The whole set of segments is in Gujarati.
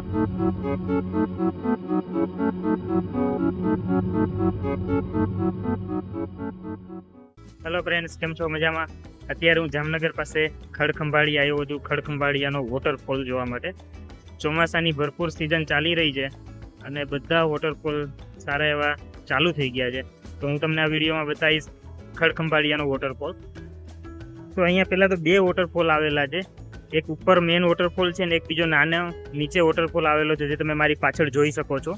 હેલો ફ્રેન્ડ્સ કેમ છો? મજામાં? અત્યારે હું જામનગર પાસે ખડખંભાળી આવ્યો છું. ખડખંભાળિયાનો વોટરફોલ જોવા માટે. ચોમાસાની ભરપૂર સિઝન ચાલી રહી છે અને બધા વોટરફોલ સારા એવા ચાલુ થઈ ગયા છે. તો હું તમને આ વિડીયોમાં બતાવીશ ખડખંભાળિયાનો વોટરફોલ તો અહીંયા પહેલાં તો બે વોટરફોલ આવેલા છે. એક ઉપર મેઇન વોટરફોલ છે ને એક બીજો નાનો નીચે વોટરફોલ આવેલો છે, જે તમે મારી પાછળ જોઈ શકો છો.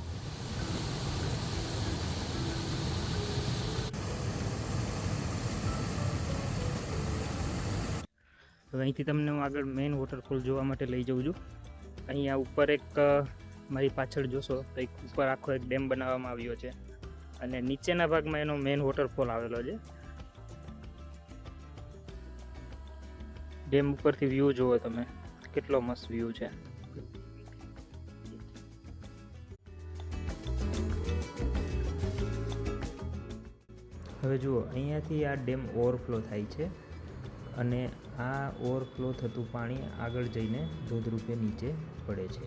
અહીંથી તમને હું આગળ મેઇન વોટરફોલ જોવા માટે લઈ જાઉં છું. અહીંયા ઉપર એક મારી પાછળ જોશો તો એક ઉપર આખો એક ડેમ બનાવવામાં આવ્યો છે. અને નીચેના ભાગમાં એનો મેઇન વોટરફોલ આવેલો છે. ડેમ ઉપરથી વ્યૂ જુઓ તમે. કેટલો મસ્ત વ્યૂ છે. હવે જુઓ અહીંયાથી આ ડેમ ઓવરફ્લો થાય છે અને આ ઓવરફ્લો થતું પાણી આગળ જઈને ધોધરૂપે નીચે પડે છે.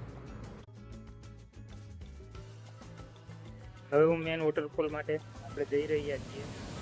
હવે હું મેન વોટરફોલ માટે આપણે જઈ રહ્યા છીએ.